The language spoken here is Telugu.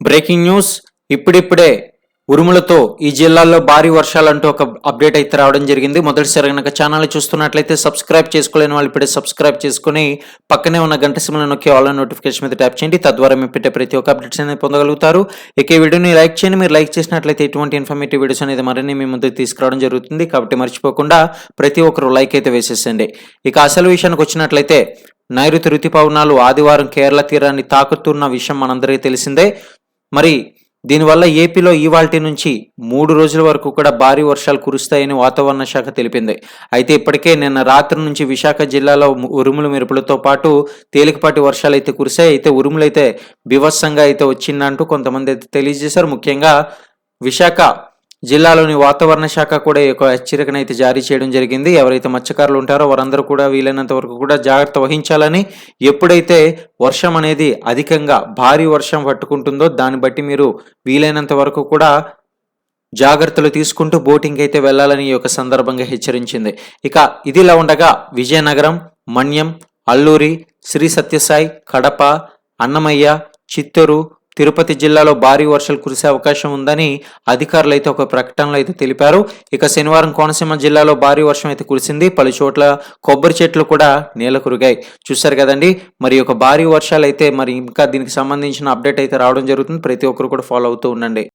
Breaking news. ఇప్పుడిప్పుడే ఉరుములతో ఈ జిల్లాల్లో భారీ వర్షాలంటూ ఒక అప్డేట్ అయితే రావడం జరిగింది. మొదటిసారి కనుక ఛానల్ చూస్తున్నట్లయితే సబ్స్క్రైబ్ చేసుకోలేని వాళ్ళు ఇప్పుడే సబ్స్క్రైబ్ చేసుకుని పక్కనే ఉన్న గంట సిమ్లను నొక్కి ఆల్ నోటిఫికేషన్ మీద ట్యాప్ చేయండి. తద్వారా మేము పెట్టే ప్రతి ఒక్క అప్డేట్స్ అనేది పొందగలుగుతారు. ఇక ఈ వీడియోని లైక్ చేయండి. మీరు లైక్ చేసినట్లయితే ఎటువంటి ఇన్ఫర్మేటివ్ వీడియోస్ అనేది మరిన్ని మీ ముందు తీసుకురావడం జరుగుతుంది. కాబట్టి మర్చిపోకుండా ప్రతి ఒక్కరు లైక్ అయితే వేసేసండి ఇక అసలు విషయానికి వచ్చినట్లయితే నైరుతి రుతుపవనాలు ఆదివారం కేరళ తీరాన్ని తాకుతున్న విషయం మనందరికీ తెలిసిందే. మరి దీనివల్ల ఏపీలో ఇవాల్టి నుంచి మూడు రోజుల వరకు కూడా భారీ వర్షాలు కురుస్తాయని వాతావరణ శాఖ తెలిపింది. అయితే ఇప్పటికే నిన్న రాత్రి నుంచి విశాఖ జిల్లాలో ఉరుములు మెరుపులతో పాటు తేలికపాటి వర్షాలు అయితే కురిసాయి అయితే ఉరుములు అయితే బీభత్సంగా అయితే వచ్చిందంటూ కొంతమంది అయితే తెలియజేశారు. ముఖ్యంగా విశాఖ జిల్లాలోని వాతావరణ శాఖ కూడా ఒక యొక్క హెచ్చరికను అయితే జారీ చేయడం జరిగింది. ఎవరైతే మత్స్యకారులు ఉంటారో వారందరూ కూడా వీలైనంత వరకు కూడా జాగ్రత్త వహించాలని ఎప్పుడైతే వర్షం అనేది అధికంగా భారీ వర్షం పట్టుకుంటుందో దాన్ని బట్టి మీరు వీలైనంత వరకు కూడా జాగ్రత్తలు తీసుకుంటూ బోటింగ్ అయితే వెళ్ళాలని ఈ యొక్క సందర్భంగా హెచ్చరించింది. ఇక ఇదిలా ఉండగా విజయనగరం మన్యం అల్లూరి శ్రీ సత్యసాయి కడప అన్నమయ్య చిత్తూరు తిరుపతి జిల్లాలో భారీ వర్షాలు కురిసే అవకాశం ఉందని అధికారులు అయితే ఒక ప్రకటనలో అయితే తెలిపారు. ఇక శనివారం కోనసీమ జిల్లాలో భారీ వర్షం అయితే కురిసింది. పలు చోట్ల కొబ్బరి చెట్లు కూడా నేల కురిగాయి. చూశారు కదండి. మరి ఒక భారీ వర్షాలు అయితే మరి ఇంకా దీనికి సంబంధించిన అప్డేట్ అయితే రావడం జరుగుతుంది. ప్రతి ఒక్కరు కూడా ఫాలో అవుతూ ఉండండి.